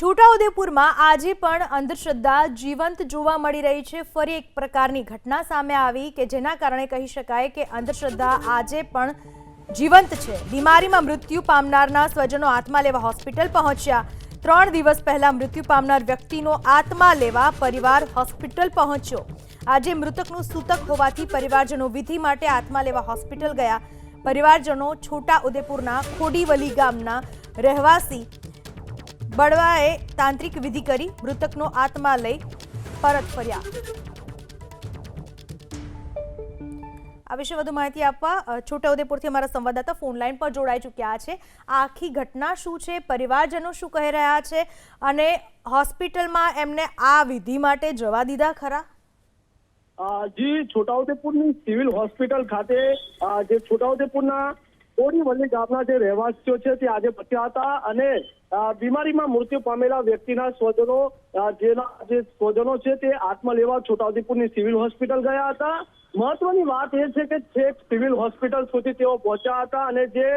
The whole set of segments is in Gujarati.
છોટાઉદેપુરમાં આજે પણ અંધશ્રદ્ધા જીવંત જોવા મળી રહી છે. ફરી એક પ્રકારની ઘટના સામે આવી કે જેના કારણે કહી શકાય કે અંધશ્રદ્ધા આજે પણ જીવંત છે. બીમારીમાં મૃત્યુ પામનારના સ્વજનો આત્મા લેવા હોસ્પિટલ પહોંચ્યા. ત્રણ દિવસ પહેલા મૃત્યુ પામનાર વ્યક્તિનો આત્મા લેવા પરિવાર હોસ્પિટલ પહોંચ્યો. આજે મૃતકનું સૂતક હોવાથી પરિવારજનો વિધિ માટે આત્મા લેવા હોસ્પિટલ ગયા. પરિવારજનો છોટા ઉદેપુરના ખોડીવલી ગામના રહેવાસી બળવાએ તાંત્રિક વિધિ કરી મૃતકનો આત્મા લઈ પરત ફર્યા. આ વિશે વધુ માહિતી આપવા છોટાઉદેપુરથી અમારા સંવાદદાતા ફોન લાઈન પર જોડાઈ ચૂક્યા છે. આખી ઘટના શું છે, પરિવારજનો શું કહી રહ્યા છે અને હોસ્પિટલમાં એમને આ વિધિ માટે જવા દીધા ખરા? જી, છોટાઉદેપુરની સિવિલ હોસ્પિટલ ખાતે જે છોટાઉદેપુરના કોડીવલી ગામના જે રહેવાસીઓ છે તે આજે બચ્યા હતા અને બીમારીમાં મૃત્યુ પામેલા વ્યક્તિના સ્વજનો જેના જે સ્વજનો છે તે આત્મા લેવા છોટાઉદેપુરની સિવિલ હોસ્પિટલ ગયા હતા. મહત્વની વાત એ છે કે છેક સિવિલ હોસ્પિટલ સુધી તેઓ પહોંચ્યા હતા અને જે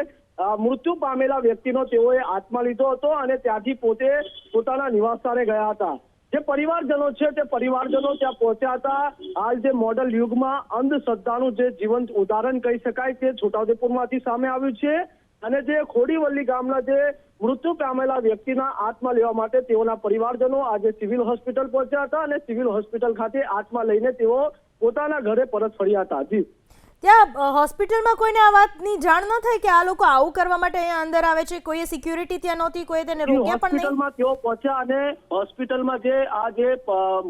મૃત્યુ પામેલા વ્યક્તિનો તેઓએ આત્મા લીધો હતો અને ત્યાંથી પોતે પોતાના નિવાસસ્થાને ગયા હતા. જે પરિવારજનો છે, તે પરિવારજનો ત્યાં પહોંચ્યા હતા. હાલ જે મોડલ યુગમાં અંધશ્રદ્ધાનું જે જીવંત ઉદાહરણ કહી શકાય તે છોટાઉદેપુરમાંથી સામે આવ્યું છે. અને જે ખોડીવલ્લી ગામના જે મૃત્યુ પામેલા વ્યક્તિના આત્મા લેવા માટે તેઓના પરિવારજનો આજે સિવિલ હોસ્પિટલ પહોંચ્યા હતા અને સિવિલ હોસ્પિટલ ખાતે આત્મા લઈને તેઓ પોતાના ઘરે પરત ફર્યા હતા. જી. ત્યાં હોસ્પિટલમાં કોઈને આ વાતની જાણ ન થઈ કે આ લોકો આવું કરવા માટે અહીંયા અંદર આવે છે? કોઈએ સિક્યુરિટી ત્યાં નહોતી કોઈએ તેને રોક્યા પણ નહીં? હોસ્પિટલમાં તેઓ પહોંચ્યા અને હોસ્પિટલમાં જે આ જે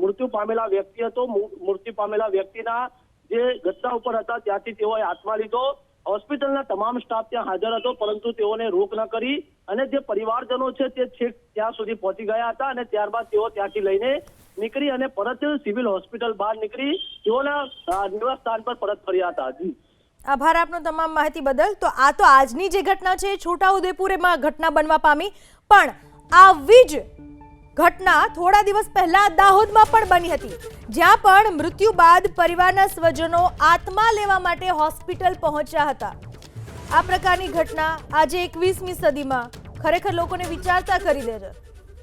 મૃત્યુ પામેલા વ્યક્તિ હતો મૃત્યુ પામેલા વ્યક્તિના જે ઘટના ઉપર હતા ત્યાંથી તેઓએ આત્મા લીધો. હોસ્પિટલના તમામ સ્ટાફ ત્યાં હાજર હતો પરંતુ તેઓને રોક ન કરી. અને જે પરિવારજનો છે તે છેક ત્યાં સુધી પહોંચી ગયા હતા અને ત્યારબાદ તેઓ ત્યાંથી લઈને નીકળી અને પરત સિવિલ હોસ્પિટલ બહાર નીકળી તેઓના નિવાસ સ્થાન પર પરત ફર્યા હતા. જી. આભાર આપનો તમામ માહિતી બદલ. તો આ તો આજની જે ઘટના છે છોટાઉદેપુરમાં ઘટના બનવા પામી. પણ આવી જ ઘટના થોડા દિવસ પહેલા દાહોદમાં પણ બની હતી. જ્યાં પણ મૃત્યુ બાદ પરિવારના સ્વજનો આત્મા લેવા માટે હોસ્પિટલ પહોંચ્યા હતા. આ પ્રકારની ઘટના આજે એકવીસમી સદીમાં ખરેખર લોકોને વિચારતા કરી દે છે.